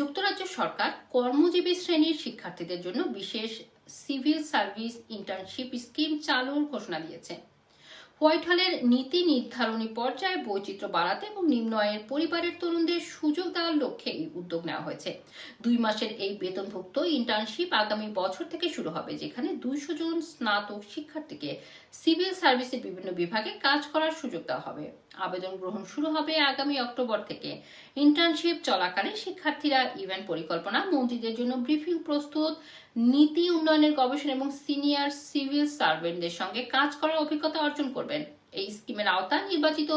যুক্তরাজ্য সরকার কর্মজীবী শ্রেণির শিক্ষার্থীদের জন্য বিশেষ সিভিল সার্ভিস ইন্টার্নশিপ স্কিম চালুর ঘোষণা দিয়েছে। হোয়াইট হলের নীতি নির্ধারণী পর্যায়ে বৈচিত্র্য বাড়াতে এবং নিম্ন আয়ের পরিবারের তরুণদের সুযোগ দেওয়ার লক্ষ্যে এই উদ্যোগ নেওয়া হয়েছে। দুই মাসের এই বেতনভুক্ত ইন্টার্নশিপ আগামী বছর থেকে শুরু হবে, যেখানে দুইশো জন স্নাতক শিক্ষার্থীকে সিভিল সার্ভিসের বিভিন্ন বিভাগে কাজ করার সুযোগ দেওয়া হবে। আবেদন গ্রহণ শুরু হবে আগামী অক্টোবর থেকে। ইন্টার্নশিপ চলাকালে শিক্ষার্থীরা ইভেন্ট পরিকল্পনা, মন্ত্রীদের জন্য ব্রিফিং প্রস্তুত, নীতি উন্নয়নের গবেষণা এবং সিনিয়র সিভিল সার্ভেন্টদের সঙ্গে কাজ করার অভিজ্ঞতা অর্জন করবেন। এই স্কিমের আওতায় নির্বাচিত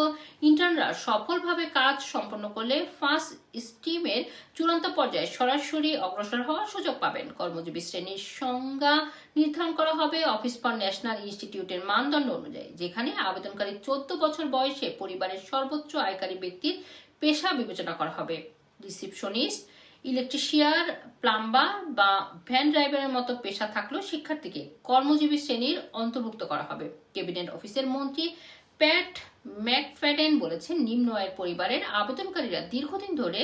ইন্টার্নরা সফলভাবে কাজ সম্পন্ন করলে ফার্স্ট স্টিমের চূড়ান্ত পর্যায়ে সরাসরি অগ্রসর হওয়ার সুযোগ পাবেন। কর্মজীবী শ্রেণির সংজ্ঞা নির্ধারণ করা হবে অফিস ফর ন্যাশনাল ইনস্টিটিউটের মানদণ্ড অনুযায়ী, যেখানে আবেদনকারী চোদ্দ বছর বয়সে পরিবারের সর্বোচ্চ আয়কারী ব্যক্তির পেশা বিবেচনা করা হবে। রিসিপশনিস্ট ইলেকট্রিশিয়ার, প্লাম্বার বা ভ্যান ড্রাইভারের মতো পেশা থাকলেও শিক্ষার্থীকে কর্মজীবী শ্রেণির অন্তর্ভুক্ত করা হবে। ক্যাবিনেট অফিসের মন্ত্রী প্যাট ম্যাকফ্যাডেন বলেছেন, নিম্ন আয়ের পরিবারের আবেদনকারীরা দীর্ঘদিন ধরে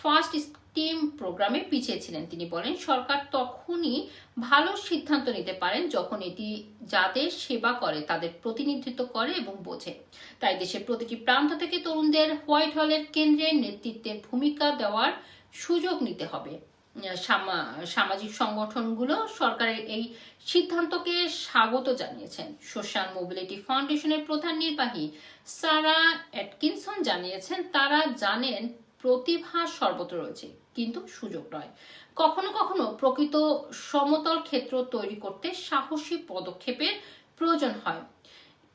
ফার্স্ট স্টিম প্রোগ্রামে পিছিয়ে ছিলেন। তিনি বলেন, সরকার তখনই ভালো সিদ্ধান্ত নিতে পারেন যখন এটি যাদের সেবা করে, তাদের প্রতিনিধিত্ব করে এবং বোঝে। তাই দেশের প্রতিটি প্রান্ত থেকে তরুণদের হোয়াইট হলের কেন্দ্রের নেতৃত্বের ভূমিকা দেওয়ার সুযোগ নিতে হবে। সামাজিক সংগঠনগুলো সরকারের এই সিদ্ধান্তকে স্বাগত জানিয়েছেন। সোশ্যাল মোবিলিটি ফাউন্ডেশনের প্রধান নির্বাহী সারা অ্যাটকিনসন জানিয়েছেন, তারা জানেন প্রতিভা সর্বত্র রয়েছে, কিন্তু সুযোগ নয়। কখনো কখনো প্রকৃত সমতল ক্ষেত্র তৈরি করতে সাহসী পদক্ষেপের প্রয়োজন হয়।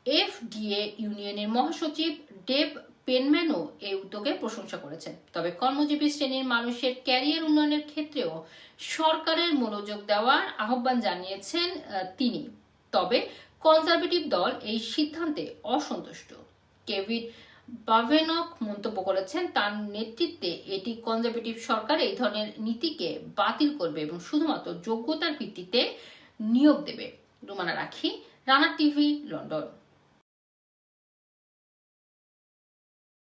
এফডিএ ইউনিয়নের মহাসচিব ডেভ পেনম্যানও এই উদ্যোগে প্রশংসা করেছেন। তবে কর্মজীবী শ্রেণির মানুষের ক্যারিয়ার উন্নয়নের ক্ষেত্রেও সরকারের মনোযোগ দেওয়ার আহ্বান জানিয়েছেন তিনি। তবে কনজারভেটিভ দল এই সিদ্ধান্তে অসন্তুষ্ট। কেভিড বাভেনক মন্তব্য করেছেন, তার নেতৃত্বে এটি কনজারভেটিভ সরকার এই ধরনের নীতিকে বাতিল করবে এবং শুধুমাত্র যোগ্যতার ভিত্তিতে নিয়োগ দেবে। রুমানা রাখি, রানা টিভি, লন্ডন।